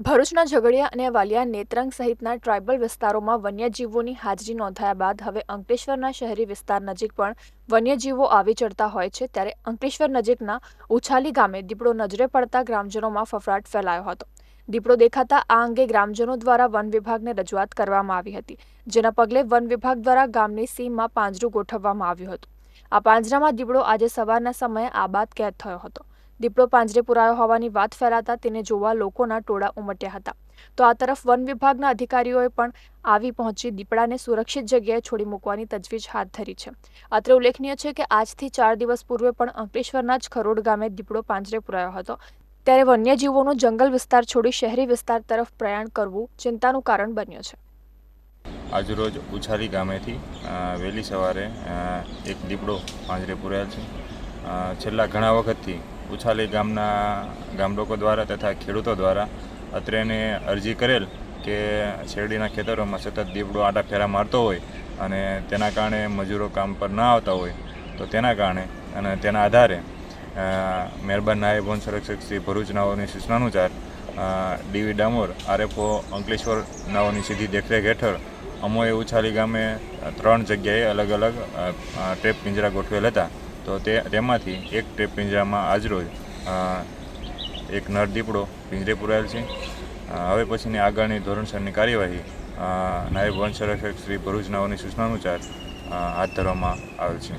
ભરૂચના ઝઘડિયા અને વાલિયા નેત્રંગ સહિતના ટ્રાઇબલ વિસ્તારોમાં વન્યજીવોની હાજરી નોંધાયા બાદ હવે અંકલેશ્વરના શહેરી વિસ્તાર નજીક પણ વન્યજીવો આવી ચડતા હોય છે ત્યારે અંકલેશ્વર નજીકના ઉછાલી ગામે દીપડો નજરે પડતા ગ્રામજનોમાં ફફડાટ ફેલાયો હતો. દીપડો દેખાતા આ અંગે ગ્રામજનો દ્વારા વન વિભાગને રજૂઆત કરવામાં આવી હતી, જેના પગલે વન વિભાગ દ્વારા ગામની સીમમાં પાંજરું ગોઠવવામાં આવ્યું હતું. આ પાંજરામાં દીપડો આજે સવારના સમયે આબાદ કેદ થયો હતો. દીપડો પાંજરે પુરાયો હોવાની વાત ફેલાતા તેને જોવા લોકોના ટોળા ઉમટ્યા હતા. તો આ તરફ વન વિભાગના અધિકારીઓએ પણ આવી પહોંચી દીપડાને સુરક્ષિત જગ્યાએ છોડી મૂકવાની તજવીજ હાથ ધરી છે. અત્રે ઉલ્લેખનીય છે કે આજથી ચાર દિવસ પૂર્વે પણ અંકલેશ્વરના જ ખરોડ ગામે દીપડો પાંજરે પુરાયો હતો. ત્યારે વન્યજીવોનો જંગલ વિસ્તાર છોડી શહેરી વિસ્તાર તરફ પ્રયાણ કરવું ચિંતાનું કારણ બન્યું છે. આજરોજ ઉછારી ગામેથી વહેલી સવારે એક દીપડો પાંજરે પૂરાયેલ છે. છેલ્લા ઘણા વખતથી ઉછાલી ગામના ગામલોકો દ્વારા તથા ખેડૂતો દ્વારા અત્રેને અરજી કરેલ કે શેરડીના ખેતરોમાં સતત દીપડો આટા ફેરા મારતો હોય અને તેના કારણે મજૂરો કામ પર ન આવતા હોય, તો તેના કારણે અને તેના આધારે મહેરબાન નાયબ વન સંરક્ષક શ્રી ભરૂચ નાઓની સૂચનાનુસાર D V Damor, RFO Ankleshwar નાઓની સીધી દેખરેખ હેઠળ અમોએ ઉછાલી ગામે ત્રણ જગ્યાએ અલગ અલગ ટ્રેપ પિંજરા ગોઠવેલ હતા. તો તે, તેમાંથી એક ટ્રેપ પિંજરામાં આજરોજ એક નર દીપડો પિંજરે પુરાયેલ છે. હવે પછીની આગળની ધોરણસરની કાર્યવાહી નાયબ વન સંરક્ષક શ્રી ભરૂચ નાઓની સૂચનાનુસાર હાથ ધરવામાં આવેલ છે.